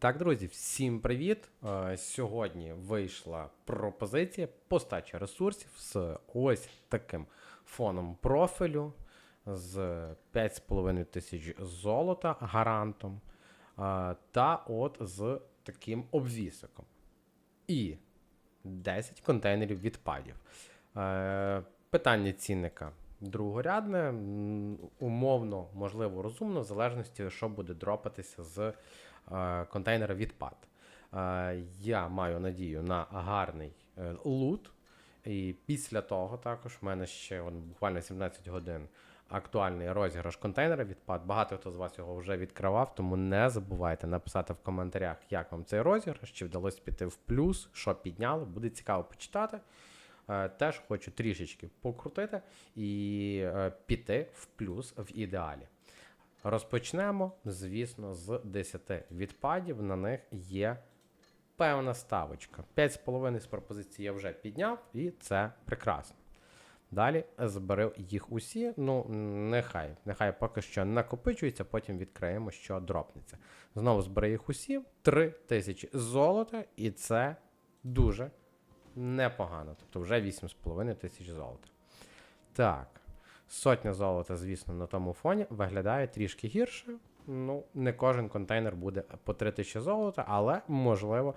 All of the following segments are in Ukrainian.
Так, друзі, всім привіт! Е, Сьогодні вийшла пропозиція постачі ресурсів з ось таким фоном профілю з 5,5 тисяч золота гарантом е, та от з таким обвісиком. І 10 контейнерів відпадів. Е, Питання цінника другорядне, умовно, можливо, розумно, в залежності, що буде дропатися з контейнера відпад. Е, Я маю надію на гарний е, лут. І після того також в мене ще от, буквально 17 годин актуальний розіграш контейнера відпад. Багато хто з вас його вже відкривав, тому не забувайте написати в коментарях, як вам цей розіграш, чи вдалося піти в плюс, що підняли. Буде цікаво почитати. Е, Теж хочу трішечки покрутити і е, піти в плюс в ідеалі. Розпочнемо, звісно, з 10 відпадів. На них є певна ставочка. 5,5 з пропозиції я вже підняв, і це прекрасно. Далі зберу їх усі. Ну, нехай, нехай поки що накопичується, потім відкриємо, що дропнеться. Знову зберу їх усі. 3 тисячі золота, і це дуже непогано. Тобто вже 8,5 тисяч золота. Так. Сотня золота, звісно, на тому фоні виглядає трішки гірше. Ну, не кожен контейнер буде по 3000 золота, але можливо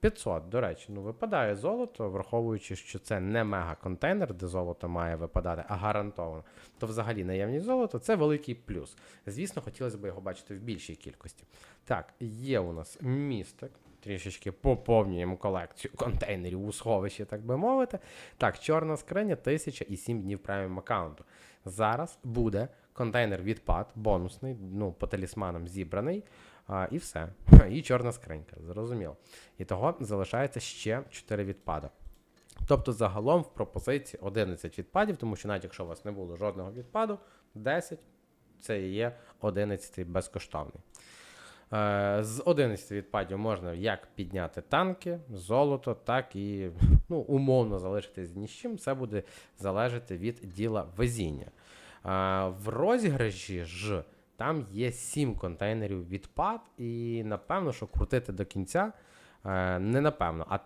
500. До речі, ну випадає золото, враховуючи, що це не мега-контейнер, де золото має випадати, а гарантовано, то взагалі наявність золота це великий плюс. Звісно, хотілося б його бачити в більшій кількості. Так, є у нас містик. Трішечки поповнюємо колекцію контейнерів у сховищі, так би мовити. Так, чорна скриня 1000 і 7 днів преміум аккаунту. Зараз буде контейнер відпад, бонусний, ну, по талісманам зібраний, а, і все. І чорна скринька, зрозуміло. І того залишається ще 4 відпада. Тобто, загалом в пропозиції 11 відпадів, тому що навіть якщо у вас не було жодного відпаду, 10 це є 11 безкоштовний. Е, З 11 відпадів можна як підняти танки, золото, так і ну, умовно залишитись ні з чим. Це буде залежати від діла везіння. Е, В розіграші ж там є 7 контейнерів відпад, і напевно, що крутити до кінця, е, не напевно, а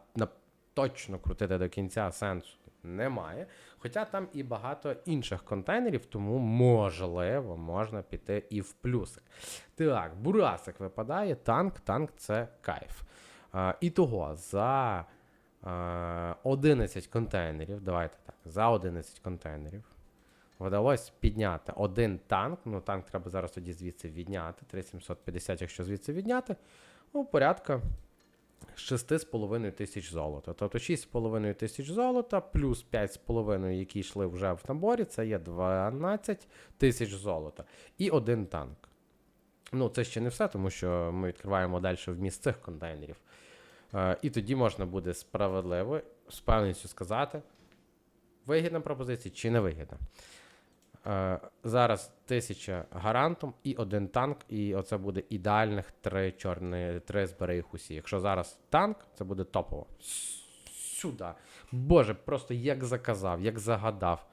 точно крутити до кінця сенсу немає. Хоча там і багато інших контейнерів, тому можливо можна піти і в плюсик. Так, бурасик випадає, танк, танк це кайф. А, і того за а, 11 контейнерів, давайте так, за 11 контейнерів вдалося підняти один танк. Ну, танк треба зараз тоді звідси відняти. 3750, якщо звідси відняти, ну, порядка 6,5 тисяч золота. Тобто 6,5 тисяч золота, плюс 5,5, які йшли вже в наборі, це є 12 тисяч золота. І один танк. Ну, це ще не все, тому що ми відкриваємо далі вміст цих контейнерів. Е, і тоді можна буде справедливо, з певністю сказати, вигідна пропозиція чи не вигідна. Е, зараз тисяча гарантом і один танк, і оце буде ідеальних три чорні, три збери їх усі. Якщо зараз танк, це буде топово. Сюди. Боже, просто як заказав, як загадав.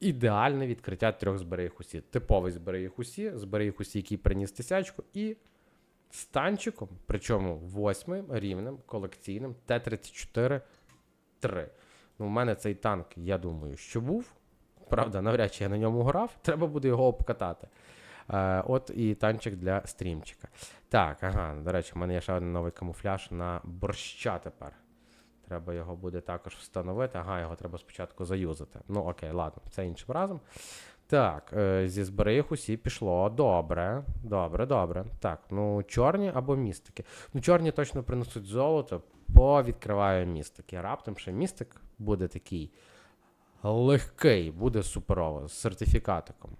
Ідеальне відкриття трьох збери їх усі. Типовий збери їх усі, збери їх усі, який приніс тисячку, і з танчиком, причому восьмим рівнем колекційним Т-34 3. Ну, у мене цей танк, я думаю, що був. Правда, навряд чи я на ньому грав, треба буде його обкатати. Е, от і танчик для стрімчика. Так, ага, до речі, в мене є ще один новий камуфляж на борща тепер. Треба його буде також встановити. Ага, його треба спочатку заюзати. Ну, окей, ладно, це іншим разом. Так, е, зі збери їх усі пішло. Добре, добре, добре. Так, ну чорні або містики. Ну, чорні точно принесуть золото, бо відкриваю містики. Раптом ще містик буде такий легкий, буде суперово, з сертифікатиком.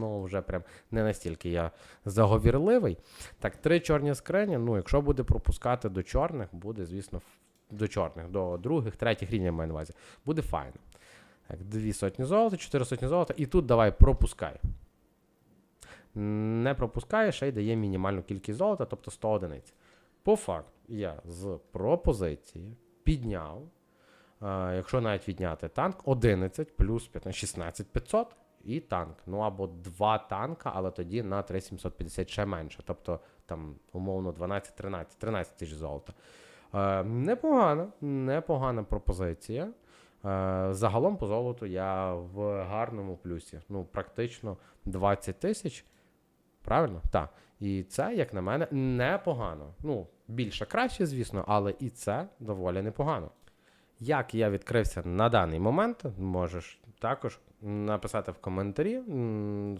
Ну, вже прям не настільки я заговірливий. Так, три чорні скрині. Ну, якщо буде пропускати до чорних, буде, звісно, до чорних, до других, третіх рівнів маю на увазі. Буде файно. Так, дві сотні золота, чотири сотні золота. І тут давай пропускай. Не пропускає, ще й дає мінімальну кількість золота, тобто 100 одиниць. По факту, я з пропозиції підняв, якщо навіть відняти танк, 11 плюс 15, 16 500. і танк. Ну або два танка, але тоді на 3750 ще менше. Тобто там умовно 12-13, 13 тисяч золота. Е, непогана, непогана пропозиція. Е, загалом по золоту я в гарному плюсі. Ну, практично 20 тисяч. Правильно? Так. І це, як на мене, непогано. Ну, більше краще, звісно, але і це доволі непогано. Як я відкрився на даний момент, можеш також написати в коментарі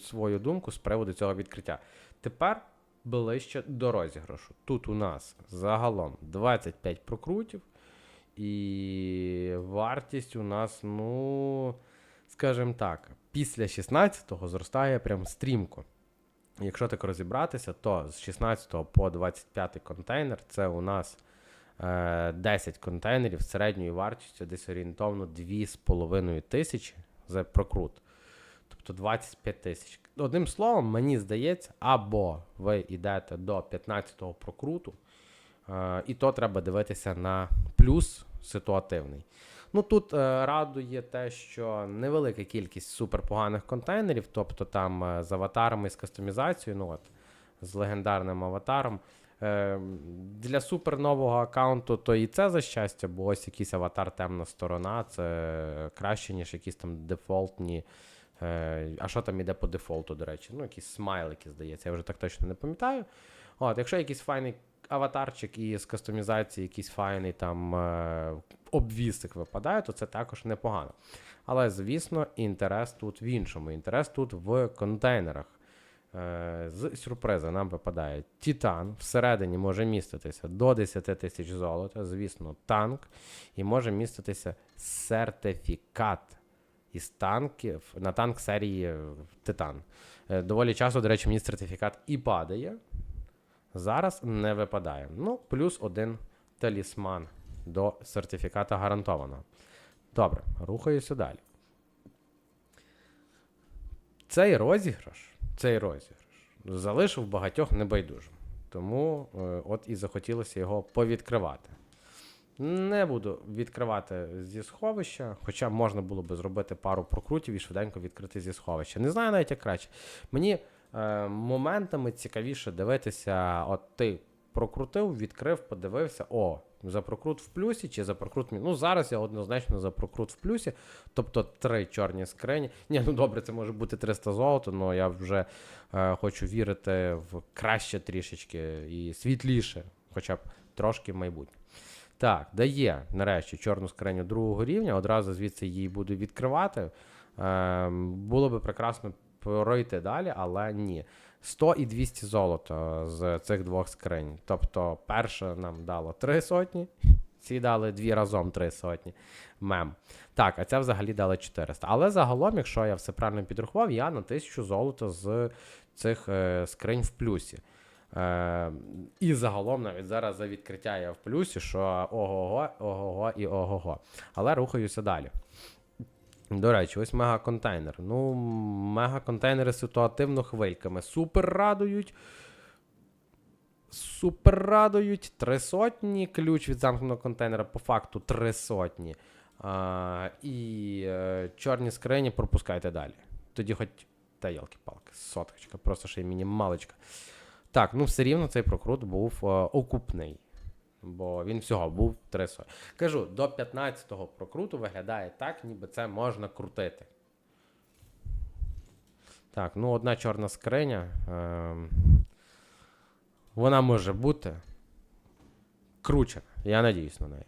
свою думку з приводу цього відкриття. Тепер ближче до розіграшу. Тут у нас загалом 25 прокрутів, і вартість у нас, ну, скажімо так, після 16-го зростає прям стрімко. Якщо так розібратися, то з 16 по 25 контейнер це у нас 10 контейнерів з середньою вартістю десь орієнтовно 2,5 тисячі за прокрут. Тобто 25 тисяч. Одним словом, мені здається, або ви йдете до 15-го прокруту, е, і то треба дивитися на плюс ситуативний. Ну тут е, радує те, що невелика кількість суперпоганих контейнерів, тобто там е, з аватарами з кастомізацією, ну от з легендарним аватаром. Е, для супернового аккаунту то і це за щастя, бо ось якийсь аватар темна сторона, це краще, ніж якісь там дефолтні. Е, а що там іде по дефолту, до речі? Ну, якісь смайлики, здається, я вже так точно не пам'ятаю. От, якщо якийсь файний аватарчик і з кастомізації, якийсь файний там е, обвісик випадає, то це також непогано. Але, звісно, інтерес тут в іншому. Інтерес тут в контейнерах. Е, з сюрпризу нам випадає Титан. Всередині може міститися до 10 тисяч золота, звісно, танк, і може міститися сертифікат із танків на танк серії Титан. Е, Доволі часто, до речі, мені сертифікат і падає. Зараз не випадає. Ну, плюс один талісман до сертифіката гарантовано. Добре, рухаюся далі. Цей розіграш, цей розіграш залишив багатьох небайдужим. Тому е, от і захотілося його повідкривати. Не буду відкривати зі сховища, хоча можна було би зробити пару прокрутів і швиденько відкрити зі сховища. Не знаю навіть як краще. Мені е, моментами цікавіше дивитися, от ти прокрутив, відкрив, подивився, о, за прокрут в плюсі чи за прокрут. Ну, зараз я однозначно за прокрут в плюсі, тобто три чорні скрині. Ні, ну добре, це може бути 300 золота, але я вже е, хочу вірити в краще трішечки і світліше, хоча б трошки в майбутнє. Так, дає нарешті чорну скриню другого рівня, одразу звідси її буду відкривати. Е, було би прекрасно пройти далі, але ні. 100 і 200 золота з цих двох скринь. Тобто, перша нам дало 3 сотні, ці дали дві разом 3 сотні мем. Так, а ця взагалі дали 400. Але загалом, якщо я все правильно підрахував, я на 1000 золота з цих е, скринь в плюсі. Е, і загалом навіть зараз за відкриття я в плюсі, що ого-го, ого-го і ого-го. Але рухаюся далі. До речі, ось мегаконтейнер. Ну, мегаконтейнери ситуативно хвильками. Супер радують. Супер радують. Три сотні. Ключ від замкненого контейнера по факту три сотні. А, і е, чорні скрині пропускайте далі. Тоді хоч. Та йолки-палки, соточка, просто ще й мінімалочка. Так, ну все рівно цей прокрут був е, окупний. Бо він всього був 3 сотні. Кажу, до 15-го прокруту виглядає так, ніби це можна крутити. Так, ну одна чорна скриня. Ем, вона може бути кручена. Я надіюсь на неї.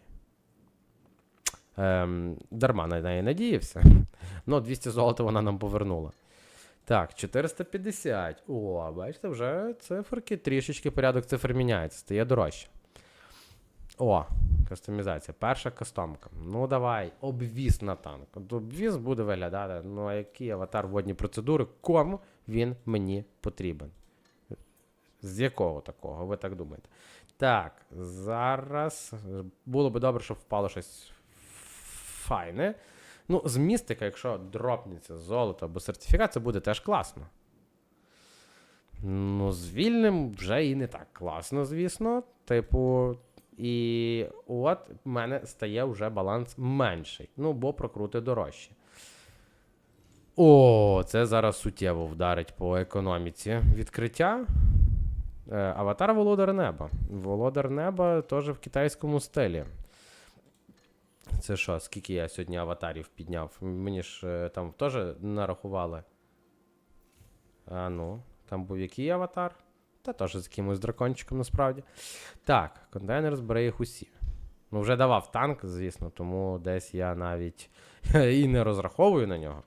Ем, дарма на неї надіявся. Ну, 200 золота вона нам повернула. Так, 450. О, бачите, вже циферки, трішечки порядок цифр міняється, стає дорожче. О, кастомізація. Перша кастомка. Ну давай, обвіз на танк. Обвіз буде виглядати. Ну, а який аватар водні процедури, кому він мені потрібен? З якого такого, ви так думаєте? Так, зараз було би добре, щоб впало щось файне. Ну, з містика, якщо дропнеться золото або сертифікат, це буде теж класно. Ну, з вільним вже і не так класно, звісно. Типу, і от в мене стає вже баланс менший. Ну, бо прокрути дорожче. О, це зараз суттєво вдарить по економіці. Відкриття. Е, Аватар Володар Неба. Володар Неба теж в китайському стилі. Це що, скільки я сьогодні аватарів підняв? Мені ж е, там теж нарахували. А ну, там був який аватар? Та теж з якимось дракончиком насправді. Так, контейнер збере їх усі. Ну, вже давав танк, звісно, тому десь я навіть і не розраховую на нього.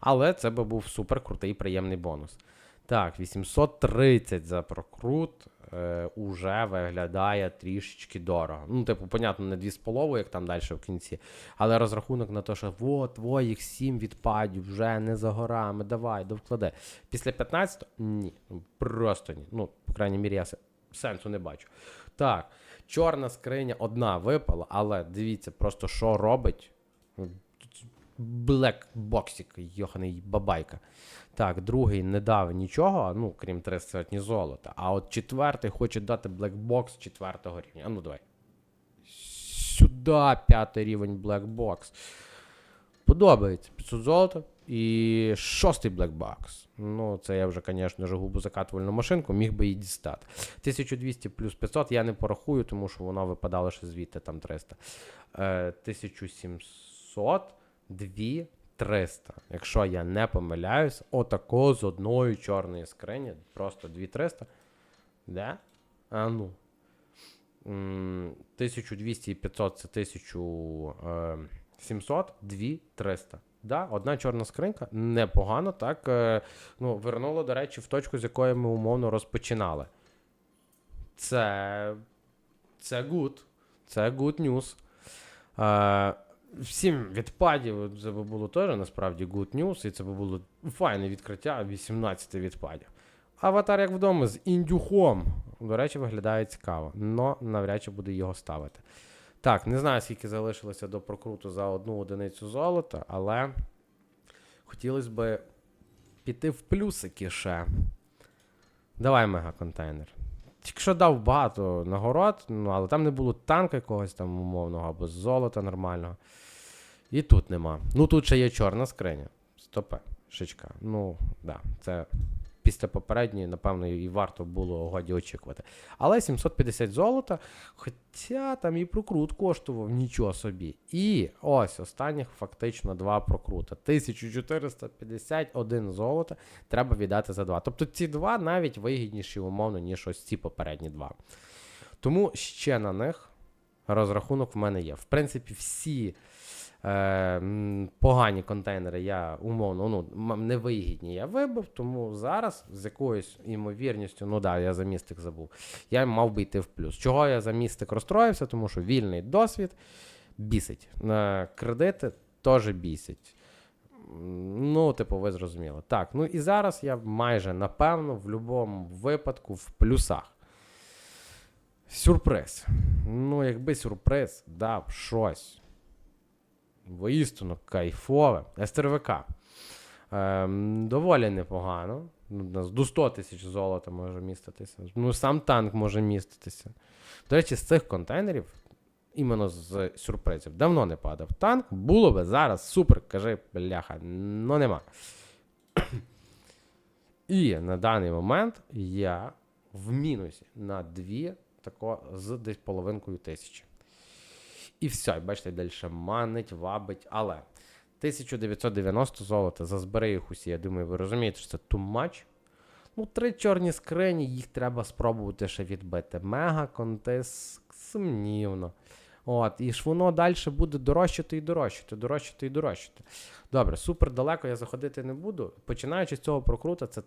Але це би був супер крутий приємний бонус. Так, 830 за прокрут е, уже виглядає трішечки дорого. Ну, типу, понятно, не 2,5, як там далі в кінці. Але розрахунок на те, що от, твоїх 7 відпадів вже не за горами, давай, довкладе. Після 15 ні. ну, Просто ні. Ну, по крайній мірі, я сенсу не бачу. Так, чорна скриня одна випала, але дивіться, просто що робить. Блек боксик, йоханий бабайка. Так, другий не дав нічого, ну, крім 3 сотні золота. А от четвертий хоче дати блекбокс четвертого рівня. А ну давай. Сюди п'ятий рівень блекбокс. Подобається. 500 золота. І шостий блекбокс. Ну, це я вже, звісно ж, губозакатувальну машинку, міг би її дістати. 1200 плюс 500 я не порахую, тому що воно випадало ще звідти там 300. Е, 1700, 2 300. Якщо я не помиляюсь, отако з одної чорної скрині, просто 2300. Де? А ну. 1200 і 500 це 1700, 2 300. Да, одна чорна скринька непогано, так. Е, ну, вернуло, до речі, в точку, з якої ми умовно розпочинали. Це. Це good. Це good news. Всім відпадів це би було теж насправді good news, і це би було файне відкриття 18 відпадів. Аватар як вдома з індюхом. До речі, виглядає цікаво, але навряд чи буде його ставити. Так, не знаю, скільки залишилося до прокруту за одну одиницю золота, але хотілося б піти в плюсики ще. Давай мегаконтейнер. Тільки що дав багато нагород, ну, але там не було танка якогось там умовного або золота нормального. І тут нема. Ну тут ще є чорна скриня. Стопе, шичка. Ну, да, це після попередньої, напевно, і варто було годі очікувати. Але 750 золота, хоча там і прокрут коштував нічого собі. І ось останніх фактично два прокрута. 1451 золота треба віддати за два. Тобто ці два навіть вигідніші умовно, ніж ось ці попередні два. Тому ще на них розрахунок в мене є. В принципі, всі е, погані контейнери я умовно ну, невигідні я вибив, тому зараз з якоюсь імовірністю, ну да, я за містик забув, я мав би йти в плюс. Чого я за містик розстроївся? Тому що вільний досвід бісить. На кредити теж бісить. Ну, типу, ви зрозуміли. Так, ну і зараз я майже напевно в будь-якому випадку в плюсах. Сюрприз. Ну, якби сюрприз дав щось. Воістину кайфове. СТРВК. Ем, доволі непогано. Ну, До 100 тисяч золота може міститися. Ну, сам танк може міститися. До речі, з цих контейнерів, іменно з сюрпризів, давно не падав танк. Було би зараз супер, кажи, бляха, ну нема. І на даний момент я в мінусі на 2 тако з десь половинкою тисячі. І все, і бачите, далі манить, вабить, але 1990 золота зазбери їх усі. Я думаю, ви розумієте, що це much. Ну, три чорні скрині, їх треба спробувати ще відбити. Мега контес сумнівно. От, і ж воно далі буде дорожчати і дорожчати, дорожчати і дорожчати. Добре, супер далеко я заходити не буду. Починаючи з цього прокрута, це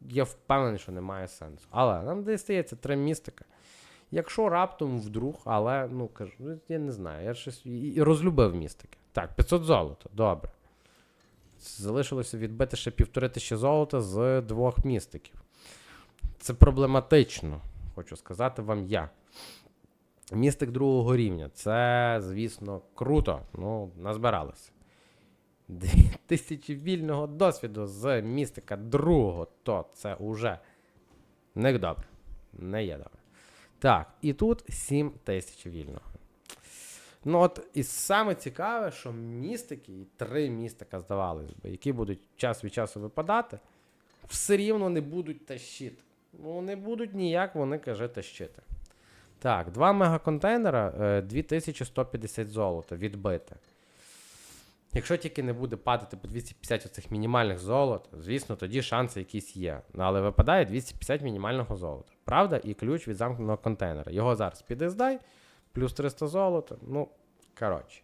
я впевнений, що немає сенсу. Але нам десь стається три містика. Якщо раптом вдруг, але ну кажу, ну, я не знаю, я щось і розлюбив містики. Так, 500 золота, добре. Залишилося відбити ще півтори тисячі золота з двох містиків. Це проблематично, хочу сказати вам я. Містик другого рівня. Це, звісно, круто. Ну, назбиралося. Тисячі вільного досвіду з містика другого, то це уже не добре. Не є добре. Так, і тут 7 тисяч вільного. Ну от і саме цікаве, що містики, і три містика, здавалось би, які будуть час від часу випадати, все рівно не будуть тащити. Ну, не будуть ніяк, вони каже, тащити. Так, два мегаконтейнера, е, 2150 золота відбите. Якщо тільки не буде падати по 250 оцих мінімальних золот, звісно, тоді шанси якісь є. Ну, Але випадає 250 мінімального золота. Правда, і ключ від замкненого контейнера. Його зараз піди здай, плюс 300 золота. Ну, коротше.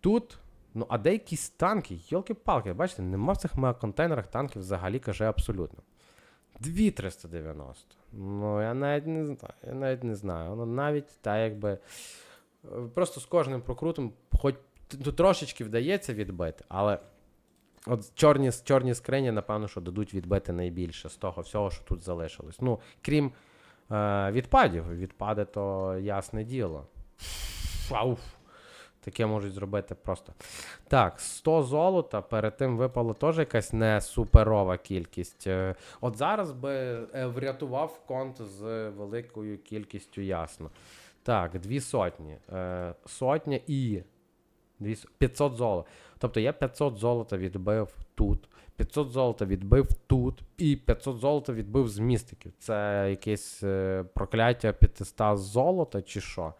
Тут. Ну, а деякі танки, йолки-палки, бачите, нема в цих мегаконтейнерах танків взагалі каже абсолютно. 2390. Ну, я навіть не знаю. Я навіть не знаю. Воно навіть та якби. е, Просто з кожним прокрутом, хоч тут трошечки вдається відбити, але от чорні, чорні скрині, напевно, що дадуть відбити найбільше з того всього, що тут залишилось. Ну, крім е, відпадів. Відпади то ясне діло. Ауф. Таке можуть зробити просто. Так, 100 золота, перед тим випала теж якась не суперова кількість. Е, От зараз би е, врятував конт з великою кількістю ясно. Так, дві сотні. Е, Сотня і 500 золота. Тобто я 500 золота відбив тут, 500 золота відбив тут, і 500 золота відбив з містиків. Це якесь е, прокляття 500 золота чи що?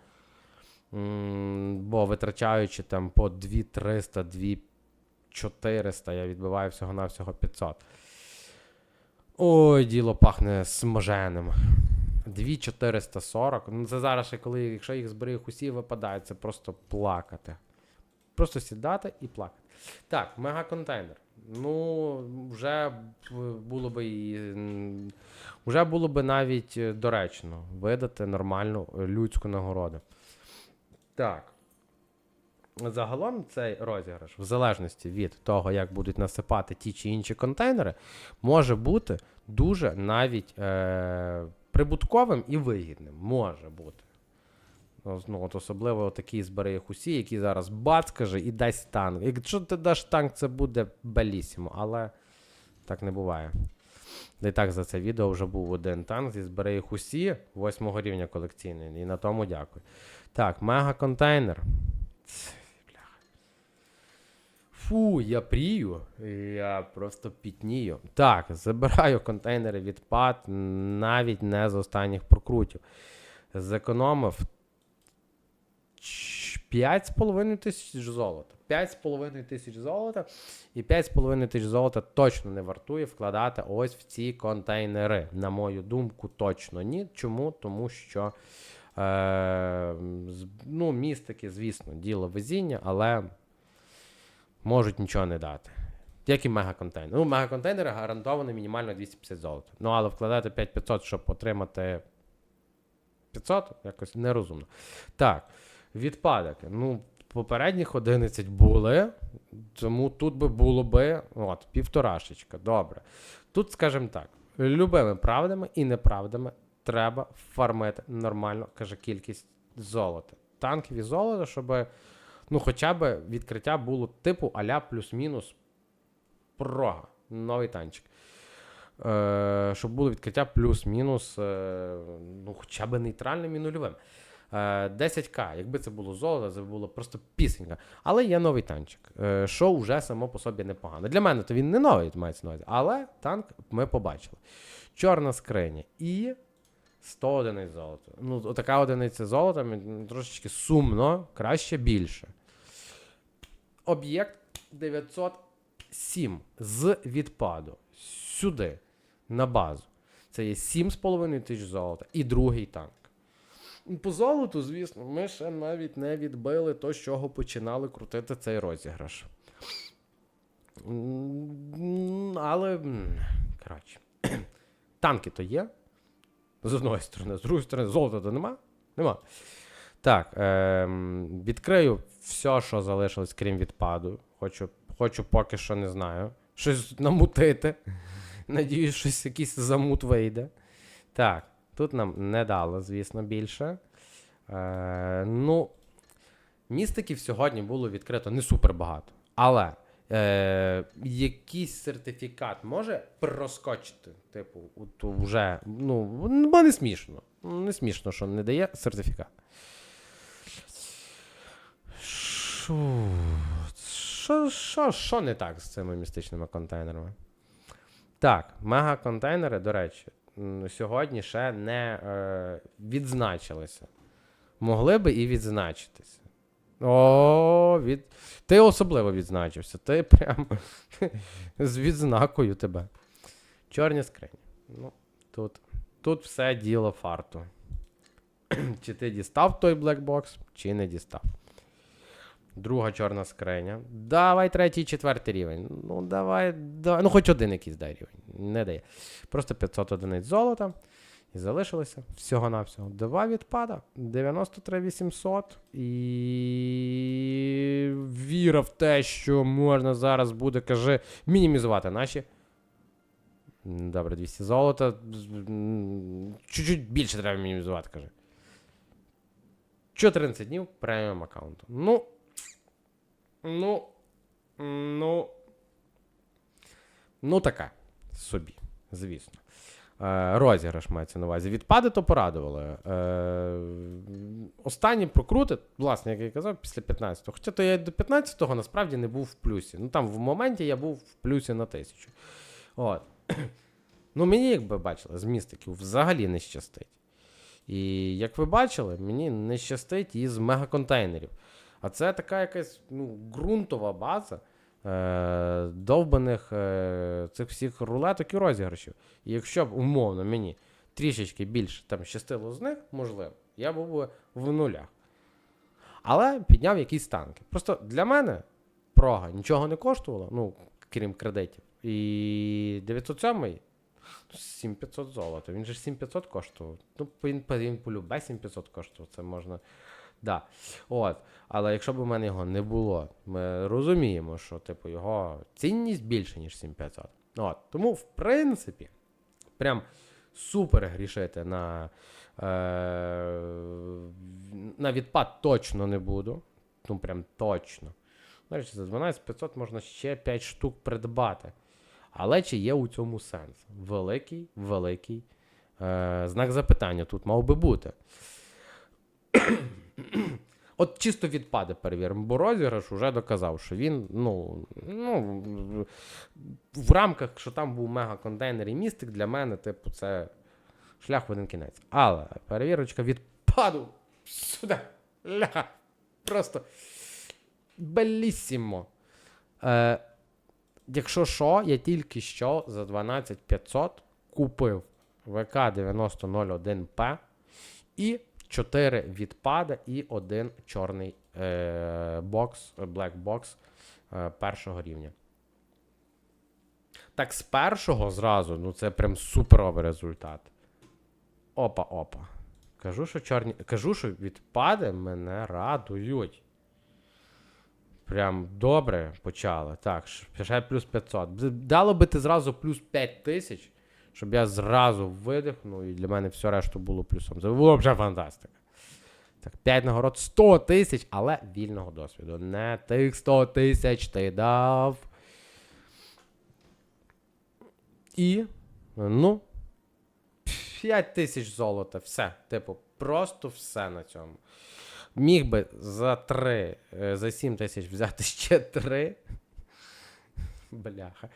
Бо витрачаючи там по 2300, 2400, я відбиваю всього-навсього 500. Ой, діло пахне смаженим. 2440. Ну, це зараз коли, якщо їх зберіг усі випадають, це просто плакати. Просто сідати і плакати. Так, мегаконтейнер. Ну, вже було би і. Вже було би навіть е, доречно видати нормальну е, людську нагороду. Так. Загалом цей розіграш, в залежності від того, як будуть насипати ті чи інші контейнери, може бути дуже навіть е- прибутковим і вигідним. Може бути. Ну, Ну, от особливо такі збери їх усі, які зараз бац каже і дасть танк. Якщо ти даш танк, це буде белісімо, але так не буває. І так за це відео вже був один танк зі збери їх усі восьмого рівня колекційний. І на тому дякую. Так, мега-контейнер. Фу, я прію. Я просто пітнію. Так, забираю контейнери відпад навіть не з останніх прокрутів. Зекономив 5,5 тисяч золота. 5,5 тисяч золота. І 5,5 тисяч золота точно не вартує вкладати ось в ці контейнери. На мою думку, точно ні. Чому? Тому що е, ну, містики, звісно, діло везіння, але можуть нічого не дати. Як і мегаконтейнери. Ну, мегаконтейнери гарантовано мінімально 250 золота. Ну, але вкладати 5500, щоб отримати 500, якось нерозумно. Так, відпадки. Ну, попередніх 11 були, тому тут би було би от, півторашечка. Добре. Тут, скажімо так, любими правдами і неправдами треба фармити нормально, каже, кількість золота. Танків і золота, щоб ну, хоча б відкриття було типу аля плюс-мінус прога. Новий танчик. Е, щоб було відкриття плюс-мінус, е, ну, хоча б нейтральним і нульовим. Е, 10к, якби це було золото, це було просто пісенька. Але є новий танчик, е, що вже само по собі непогано. Для мене то він не новий, мається на увазі, але танк ми побачили. Чорна скриня і 100 одиниць золота. Ну, така одиниця золота трошечки сумно, краще більше. Об'єкт 907 з відпаду. Сюди, на базу. Це є 7,5 тисяч золота і другий танк. По золоту, звісно, ми ще навіть не відбили то, з чого починали крутити цей розіграш. Але, коротше, танки то є. З одної сторони, з другої сторони, золота то нема. Нема. Так, ем, відкрию все, що залишилось, крім відпаду. Хочу, хочу поки що не знаю. Щось намутити. Надіюсь, щось якийсь замут вийде. Так, тут нам не дало, звісно, більше. Е, ну, містиків сьогодні було відкрито не супер багато. Але е, якийсь сертифікат може проскочити. Типу, от вже, ну, не смішно. Не смішно, що не дає сертифікат. Що, не так з цими містичними контейнерами? Так, мега-контейнери, до речі, сьогодні ще не е, відзначилися. Могли би і відзначитися. О, від... Ти особливо відзначився. Ти прям з відзнакою тебе. Чорні скрині. Ну, тут, тут все діло фарту. чи ти дістав той блекбокс, чи не дістав. Друга чорна скриня. Давай третій, четвертий рівень. Ну, давай, давай. Ну, хоч один якийсь дай рівень. Не дає. Просто 500 одиниць золота. І залишилося всього-навсього. Два відпада. 93 800. І віра в те, що можна зараз буде, каже, мінімізувати наші. Добре, 200 золота. Чуть-чуть більше треба мінімізувати, каже. 14 днів преміум аккаунту. Ну. Ну. Ну. Ну, таке. Собі, звісно. Е, розіграш мається на увазі. Відпади то порадували. Е, останні прокрути, власне, як я казав, після 15-го. Хоча то я до 15-го насправді не був в плюсі. Ну там в моменті я був в плюсі на тисячу. От. Ну, мені, як ви бачили, з містиків взагалі не щастить. І як ви бачили, мені не щастить із мегаконтейнерів. А це така якась ну, ґрунтова база е, довбаних е, цих всіх рулеток і розіграшів. І якщо б умовно мені трішечки більше там щастило з них, можливо, я був би в нулях. Але підняв якісь танки. Просто для мене прога нічого не коштувала, ну, крім кредитів. І 907 7500 золота. Він же 7500 коштував. Ну, він, він полюбе 7500 коштував. Це можна. Да. От. Але якщо б у мене його не було, ми розуміємо, що типу, його цінність більше, ніж 7500. От. Тому, в принципі, прям супер грішити на, е, на відпад точно не буду. Ну, прям точно. До за 12500 можна ще 5 штук придбати. Але чи є у цьому сенс? Великий, великий е, знак запитання тут мав би бути. От чисто відпади перевіримо, бо розіграш вже доказав, що він, ну, ну, в рамках, що там був мега-контейнер і містик, для мене, типу, це шлях в один кінець. Але перевірочка відпаду сюди. Ля, просто белісімо. Е, якщо що, я тільки що за 12500 купив ВК 9001П і 4 відпада і один чорний е, бокс, box е, першого рівня. Так, з першого зразу, ну це прям суперовий результат. Опа-опа. Кажу, що чорні. Кажу, що відпади мене радують. Прям добре почали. Так, ще плюс 500. Дало би ти зразу плюс 5 тисяч, щоб я зразу видихнув, і для мене все решту було плюсом. Це було вже фантастика. Так, 5 нагород 100 тисяч, але вільного досвіду. Не тих 100 тисяч ти дав. І. Ну. 5 тисяч золота. Все. Типу, просто все на цьому. Міг би за 3, за 7 тисяч взяти ще 3. Бляха.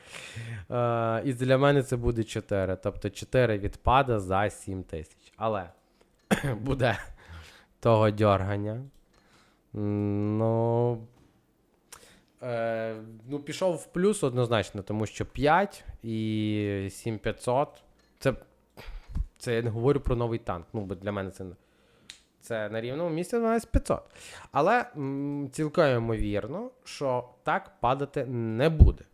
Е, і для мене це буде 4. Тобто 4 відпада за 7 тисяч. Але буде того дьоргання. Ну. Е, ну, пішов в плюс однозначно, тому що 5 і 7500. Це. Це я не говорю про новий танк. Ну, бо для мене це. Це на рівному місці 12500. Але м, цілком ймовірно, що так падати не буде.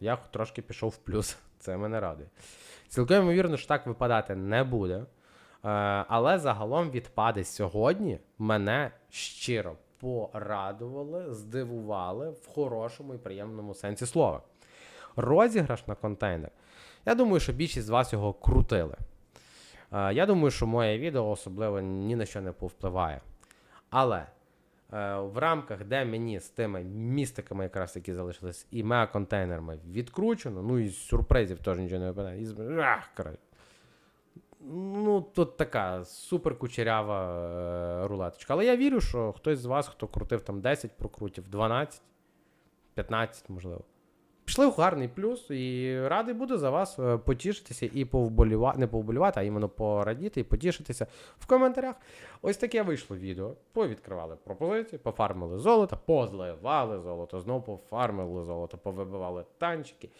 Я трошки пішов в плюс. Це мене радує. Цілком ймовірно, що так випадати не буде. Е, але загалом відпади сьогодні мене щиро порадували, здивували в хорошому і приємному сенсі слова. Розіграш на контейнер. Я думаю, що більшість з вас його крутили. Е, я думаю, що моє відео особливо ні на що не повпливає. Але в рамках, де мені з тими містиками, якраз які залишились, і мега-контейнерами відкручено, ну і сюрпризів теж нічого не випадає. І. Ах. Ну, тут така супер кучерява е, рулеточка. Але я вірю, що хтось з вас, хто крутив там 10 прокрутів, 12, 15, можливо. Пішли в гарний плюс, і радий буду за вас е, потішитися і повболівати, не повболівати, а іменно порадіти і потішитися в коментарях. Ось таке вийшло відео. Повідкривали пропозиції, пофармили золото, позливали золото, знову пофармили золото, повибивали танчики.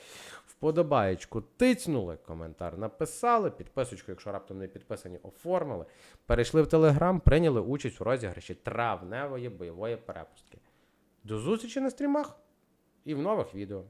Вподобаєчку тицнули, коментар написали, підписочку, якщо раптом не підписані, оформили. Перейшли в Телеграм, прийняли участь у розіграші травневої бойової перепустки. До зустрічі на стрімах і в нових відео.